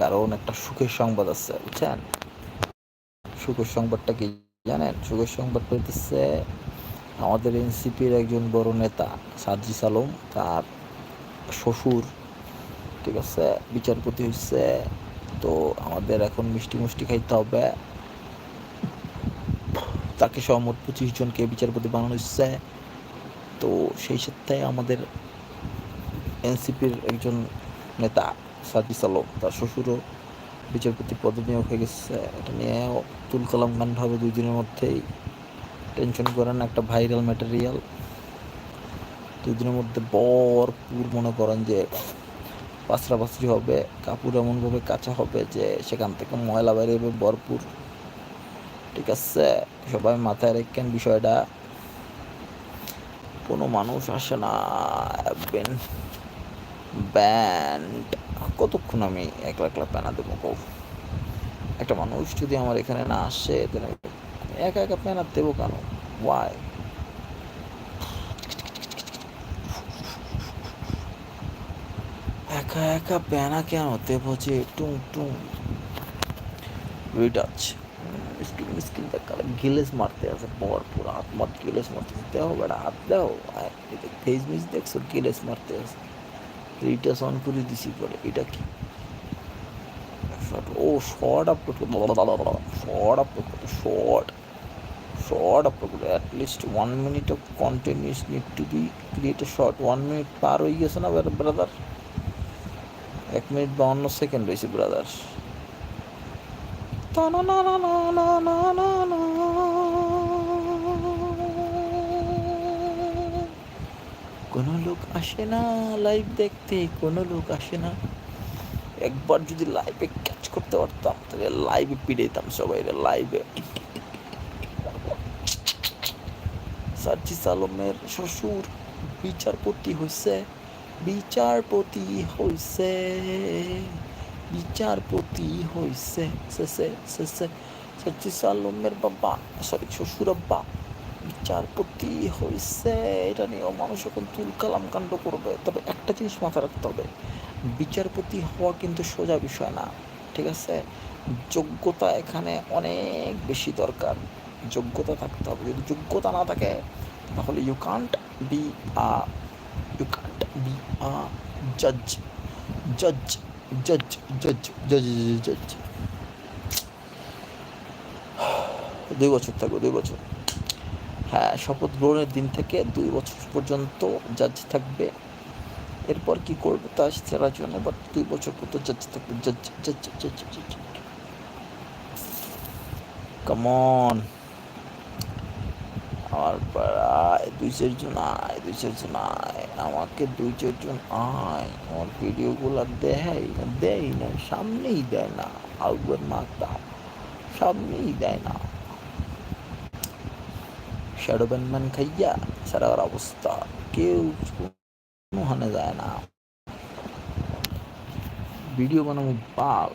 কারণ একটা সুখের সংবাদ আছে, বুঝছেন? সুখের সংবাদটা কি জানেন? সুখের সংবাদ পেতেছে আমাদের এনসিপির একজন বড় নেতা সার্জিস আলম, তার শ্বশুর, ঠিক আছে, বিচারপতি হচ্ছে তো আমাদের এখন মিষ্টি মুষ্টি খাইতে হবে। তাকে সহমত পঁচিশ জনকে বিচারপতি বানানো হচ্ছে তো সেই সাথে আমাদের এনসিপির একজন নেতা সার্জিস আলম, তার শ্বশুরও বিচারপতি পদনিয়োগ হয়ে গেছে। এটা নিয়ে তুল কালাম কাণ্ড হবে দুই দিনের মধ্যেই টেনশন করেন, একটা ভাইরাল ম্যাটেরিয়াল দুই দিনের মধ্যে ভরপুর মনে করেন যে পাঁচরি হবে কাপড় এমনভাবে কাঁচা হবে যে সেখান থেকে ময়লা বাইরে হবে ভরপুর। ঠিক আছে, সবাই মাথায় রেখেন বিষয়টা। কোনো মানুষ আসে না ব্যান্ড, কতক্ষণ আমি একলা একলা প্যানা দেবো কৌ একটা মানুষ যদি আমার এখানে না আসে তাহলে একা একা প্যানা দেবো কেন? ওয়াই একা একা প্যানা কেন দেবো যে? টুং টুং। রিটাচ স্কিন স্কিন কালে গিলেস মারতে আছে, ভরপুর হাত মার গিলেস মারতে দেও বেড়া হাত দেও মিস দেখছ, গিলেস মারতে আছে। রিটাচ অন করে দিছি পরে, এটা কি? ও শর্ট আপলোড শর্ট আপলোড করতে শর্ট শর্ট আপলোড করতে at least one minute of continuous need to be create a short one minute পার হয়ে গেছে না ব্রাদার এক মিনিট বাউন্ন সেকেন্ড রয়েছে ব্রাদার কোনো লোক আসে না লাইভ দেখতে, কোনো লোক আসে না। একবার যদি লাইভে ক্যাচ করতে পারতাম, তাহলে লাইভে পিড়াইতাম সবাই লাইভে সার্জিস আলমের শ্বশুর বিচারপতি হয়েছে বিচারপতি হয়েছে বিচারপতি হয়েছে শেষে শেষে সার্জিস আলমের বাবা সরি শ্বশুর আব্বা। বিচারপতি হয়েছে এটা নিয়েও মানুষ এখন তুলকালাম কাণ্ড করবে। তবে একটা জিনিস মাথায় রাখতে হবে বিচারপতি হওয়া কিন্তু সোজা বিষয় না, ঠিক আছে? যোগ্যতা এখানে অনেক বেশি দরকার। যোগ্যতা থাকতে হবে। যদি যোগ্যতা না থাকে, তাহলে you can't be a you can't be a জাজ জাজ জাজ জাজ জাজ জাজ দুই বছর থাকবে, দুই বছর। হ্যাঁ শপথ গ্রহণের দিন থেকে দুই বছর পর্যন্ত জাজ থাকবে। এরপর কি করবে তা সেরা জন্য বাট দুই বছর পর্যন্ত জাজ থাকবে জাজ কামন আমার পাড়ায় দুই চারজন আয়, দুই চারজন আয়, আমাকে দুই চারজন আয়। আমার ভিডিওগুলো দেয় না দেয় না, সামনেই দেয় না আউবের মাথা, সামনেই দেয় না। শ্যাডো ব্যানম্যান খাইয়া সারার অবস্থা কেউ হানে যায় না ভিডিও বানাবো বাল